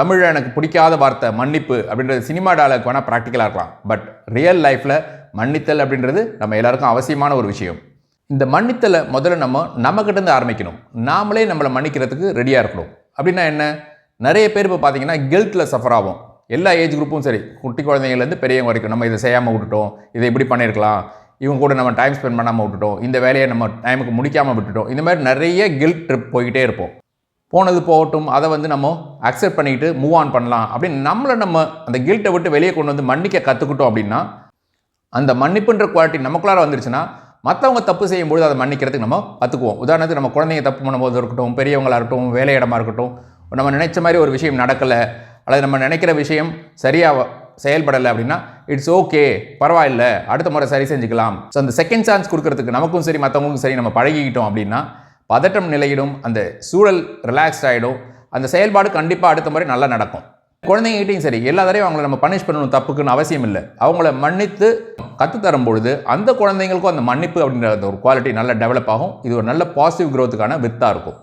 தமிழில் எனக்கு பிடிக்காத வார்த்தை மன்னிப்பு அப்படின்றது சினிமா டாலருக்கு வேணால் ப்ராக்டிக்கலாக இருக்கலாம். பட் ரியல் லைஃப்பில் மன்னித்தல் அப்படின்றது நம்ம எல்லாருக்கும் அவசியமான ஒரு விஷயம். இந்த மன்னித்தலை முதல்ல நம்ம நம்மக்கிட்டேருந்து ஆரம்பிக்கணும். நாமளே நம்மளை மன்னிக்கிறதுக்கு ரெடியாக இருக்கணும். அப்படின்னா என்ன? நிறைய பேர் இப்போ பார்த்தீங்கன்னா கில்ட்டில் சஃபர் ஆகும். எல்லா ஏஜ் குரூப்பும் சரி குட்டி குழந்தைங்கள்லேருந்து பெரியவங்க வரைக்கும் நம்ம இதை செய்யாமல் விட்டுட்டோம் இதை இப்படி பண்ணியிருக்கலாம். இவங்க கூட நம்ம டைம் ஸ்பெண்ட் பண்ணாமல் விட்டுட்டோம் இந்த வேலையை நம்ம டைமுக்கு முடிக்காமல் விட்டுட்டோம். இந்த மாதிரி நிறைய கில்ட் ட்ரிப் போய்கிட்டே இருப்போம். போனது போகட்டும் அதை வந்து நம்ம அக்செப்ட் பண்ணிக்கிட்டு மூவ் ஆன் பண்ணலாம். அப்படின்னு நம்மளை நம்ம அந்த கில்ட்டை விட்டு வெளியே கொண்டு வந்து மன்னிக்க கற்றுக்கிட்டோம் அப்படின்னா அந்த மன்னிப்புன்ற குவாலிட்டி நமக்குள்ளார வந்துருச்சுன்னா மற்றவங்க தப்பு செய்யும்போது அதை மன்னிக்கிறதுக்கு நம்ம கற்றுக்குவோம் உதாரணத்துக்கு நம்ம குழந்தைங்க தப்பு பண்ணும்போது இருக்கட்டும் பெரியவங்களா இருக்கட்டும் வேலை இடமா இருக்கட்டும் நம்ம நினைச்ச மாதிரி ஒரு விஷயம் நடக்கலை அல்லது நம்ம நினைக்கிற விஷயம் சரியாக செயல்படலை அப்படின்னா இட்ஸ் ஓகே பரவாயில்ல அடுத்த முறை சரி செஞ்சுக்கலாம். ஸோ அந்த செகண்ட் சான்ஸ் கொடுக்கறதுக்கு நமக்கும் சரி மற்றவங்களுக்கும் சரி நம்ம பழகிக்கிட்டோம் அப்படின்னா பதட்டம் நிலையிடும் அந்த சூழல் ரிலாக்ஸ்ட் ஆகிடும் அந்த செயல்பாடு கண்டிப்பாக அடுத்த முறை நல்லா நடக்கும். குழந்தைங்ககிட்டையும் சரி எல்லா தடவையும் அவங்கள நம்ம பனிஷ் பண்ணணும் தப்புக்குன்னு அவசியம் இல்லை. அவங்கள மன்னித்து கற்றுத்தரும் பொழுது அந்த குழந்தைங்களுக்கும் அந்த மன்னிப்பு அப்படின்ற அந்த ஒரு குவாலிட்டி நல்லா டெவலப் ஆகும். இது ஒரு நல்ல பாசிட்டிவ் க்ரோத்துக்கான வித்தாக இருக்கும்.